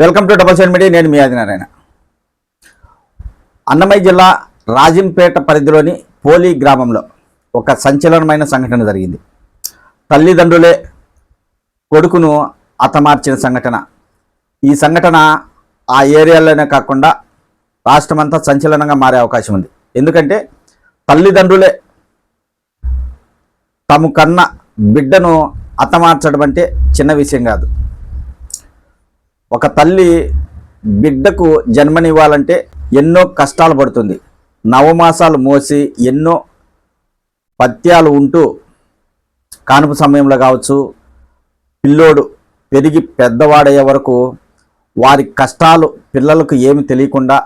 Welcome to double seven media నేను మీ ఆదినారాయణ అన్నమయ్య జిల్లా రాజంపేట పరిధిలోని పోలి గ్రామంలో ఒక సంచలనమైన సంఘటన జరిగింది. తల్లిదండ్రులే కొడుకును హతమార్చిన సంఘటన. ఈ సంఘటన ఆ ఏరియాలోనే కాకుండా రాష్ట్రమంతా సంచలనంగా మారే అవకాశం ఉంది. ఎందుకంటే తల్లిదండ్రులే తమ కన్న బిడ్డను అతమార్చడం అంటే చిన్న విషయం కాదు. ఒక తల్లి బిడ్డకు జన్మనివ్వాలంటే ఎన్నో కష్టాలు పడుతుంది. నవమాసాలు మోసి ఎన్నో పత్యాలు ఉంటూ కానుపు సమయంలో కావచ్చు పిల్లోడు పెరిగి పెద్దవాడయ్యే వరకు వారి కష్టాలు పిల్లలకు ఏమి తెలియకుండా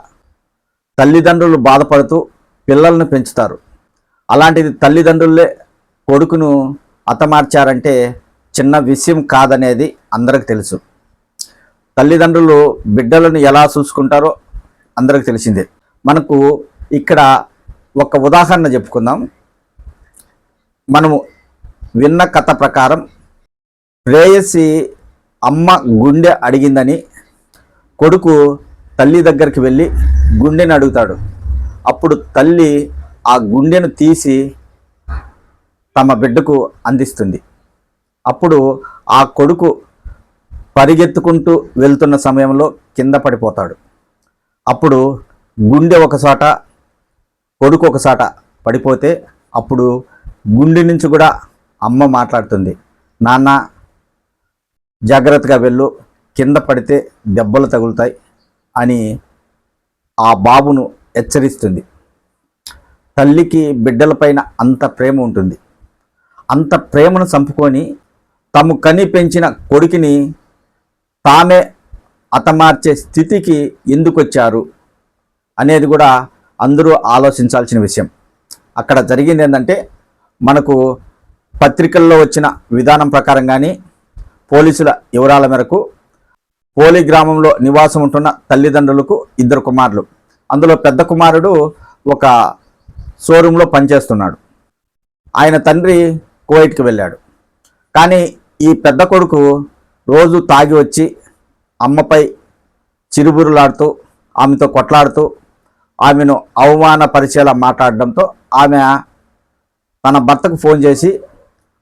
తల్లిదండ్రులు బాధపడుతూ పిల్లలను పెంచుతారు. అలాంటిది తల్లిదండ్రులే కొడుకును హతమార్చారంటే చిన్న విషయం కాదనేది అందరికి తెలుసు. తల్లిదండ్రులు బిడ్డలను ఎలా చూసుకుంటారో అందరికి తెలిసిందే. మనకు ఇక్కడ ఒక ఉదాహరణ చెప్పుకుందాం. మనము విన్న కథ ప్రకారం ప్రేయసి అమ్మ గుండె అడిగిందని కొడుకు తల్లి దగ్గరికి వెళ్ళి గుండెని అడుగుతాడు. అప్పుడు తల్లి ఆ గుండెను తీసి తమ బిడ్డకు అందిస్తుంది. అప్పుడు ఆ కొడుకు పరిగెత్తుకుంటూ వెళ్తున్న సమయంలో కింద పడిపోతాడు. అప్పుడు గుండె ఒకసాట కొడుకు ఒకసాట పడిపోతే అప్పుడు గుండె నుంచి కూడా అమ్మ మాట్లాడుతుంది నాన్న జాగ్రత్తగా వెళ్ళు కింద పడితే దెబ్బలు తగులుతాయి అని ఆ బాబును హెచ్చరిస్తుంది. తల్లికి బిడ్డలపైన అంత ప్రేమ ఉంటుంది. అంత ప్రేమను చంపుకొని తాము కని పెంచిన కొడుకుని తామే అతమార్చే స్థితికి ఎందుకు వచ్చారు అనేది కూడా అందరూ ఆలోచించాల్సిన విషయం. అక్కడ జరిగింది ఏంటంటే మనకు పత్రికల్లో వచ్చిన విధానం ప్రకారం కానీ పోలీసుల వివరాల మేరకు పోలి గ్రామంలో నివాసం ఉంటున్న తల్లిదండ్రులకు ఇద్దరు కుమారులు. అందులో పెద్ద కుమారుడు ఒక షోరూంలో పనిచేస్తున్నాడు. ఆయన తండ్రి కువైట్కి వెళ్ళాడు. కానీ ఈ పెద్ద కొడుకు రోజు తాగి వచ్చి అమ్మపై చిరుబురులాడుతూ ఆమెతో కొట్లాడుతూ ఆమెను అవమానపరిచేలా మాట్లాడడంతో ఆమె తన భర్తకు ఫోన్ చేసి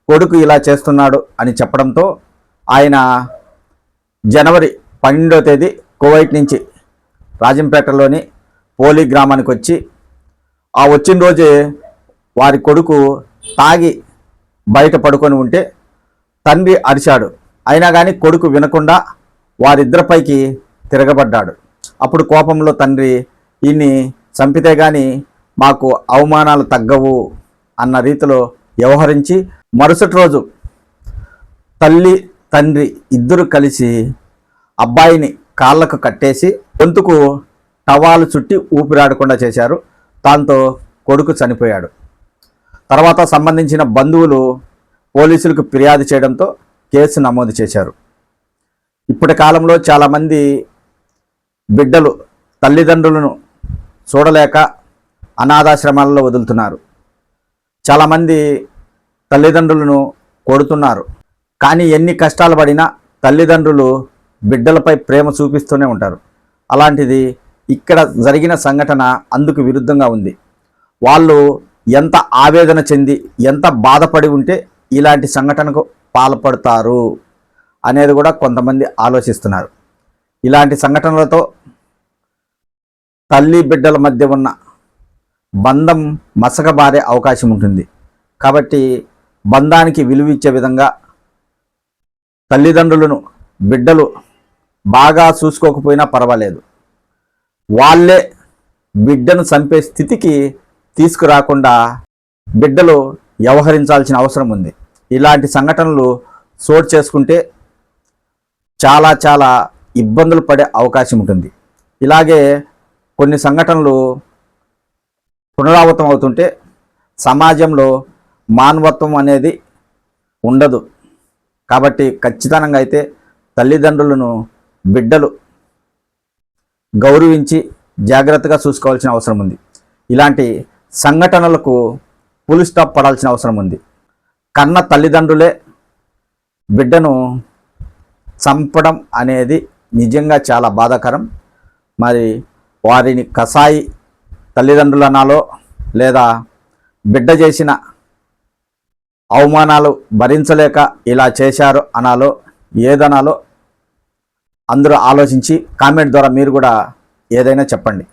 కొడుకు ఇలా చేస్తున్నాడు అని చెప్పడంతో ఆయన జనవరి పన్నెండో తేదీ కువైట్ నుంచి రాజంపేటలోని పోలి గ్రామానికి వచ్చి ఆ వచ్చిన రోజే వారి కొడుకు తాగి బయట పడుకొని ఉంటే తండ్రి అరిచాడు. అయినా కానీ కొడుకు వినకుండా వారిద్దరిపైకి తిరగబడ్డాడు. అప్పుడు కోపంలో తండ్రి ఈయన్ని చంపితే కానీ మాకు అవమానాలు తగ్గవు అన్న రీతిలో వ్యవహరించి మరుసటి రోజు తల్లి తండ్రి ఇద్దరు కలిసి అబ్బాయిని కాళ్ళకు కట్టేసి గొంతుకు టవాలు చుట్టి ఊపిరాడకుండా చేశారు. దాంతో కొడుకు చనిపోయాడు. తర్వాత సంబంధించిన బంధువులు పోలీసులకు ఫిర్యాదు చేయడంతో కేసు నమోదు చేశారు. ఇప్పటి కాలంలో చాలామంది బిడ్డలు తల్లిదండ్రులను చూడలేక అనాథాశ్రమాలలో వదులుతున్నారు. చాలామంది తల్లిదండ్రులను కొడుతున్నారు. కానీ ఎన్ని కష్టాలు పడినా తల్లిదండ్రులు బిడ్డలపై ప్రేమ చూపిస్తూనే ఉంటారు. అలాంటిది ఇక్కడ జరిగిన సంఘటన అందుకు విరుద్ధంగా ఉంది. వాళ్ళు ఎంత ఆవేదన చెంది ఎంత బాధపడి ఉంటే ఇలాంటి సంఘటనకు పాల్పడతారు అనేది కూడా కొంతమంది ఆలోచిస్తున్నారు. ఇలాంటి సంఘటనలతో తల్లి బిడ్డల మధ్య ఉన్న బంధం మసకబారే అవకాశం ఉంటుంది. కాబట్టి బంధానికి విలువిచ్చే విధంగా తల్లిదండ్రులను బిడ్డలు బాగా చూసుకోకపోయినా పర్వాలేదు. వాళ్ళే బిడ్డను చంపే స్థితికి తీసుకురాకుండా బిడ్డలు వ్యవహరించాల్సిన అవసరం ఉంది. ఇలాంటి సంఘటనలు చోటు చేసుకుంటే చాలా చాలా ఇబ్బందులు పడే అవకాశం ఉంటుంది. ఇలాగే కొన్ని సంఘటనలు పునరావృతం అవుతుంటే సమాజంలో మానవత్వం అనేది ఉండదు. కాబట్టి ఖచ్చితంగా అయితే తల్లిదండ్రులను బిడ్డలు గౌరవించి జాగ్రత్తగా చూసుకోవాల్సిన అవసరం ఉంది. ఇలాంటి సంఘటనలకు పులి స్టాప్ పడాల్సిన అవసరం ఉంది. కన్న తల్లిదండ్రులే బిడ్డను చంపడం అనేది నిజంగా చాలా బాధాకరం. మరి వారిని కసాయి తల్లిదండ్రులనాలో లేదా బిడ్డ చేసిన అవమానాలు భరించలేక ఇలా చేశారు అనాలో ఏదనాలో అందరూ ఆలోచించి కామెంట్ ద్వారా మీరు కూడా ఏదైనా చెప్పండి.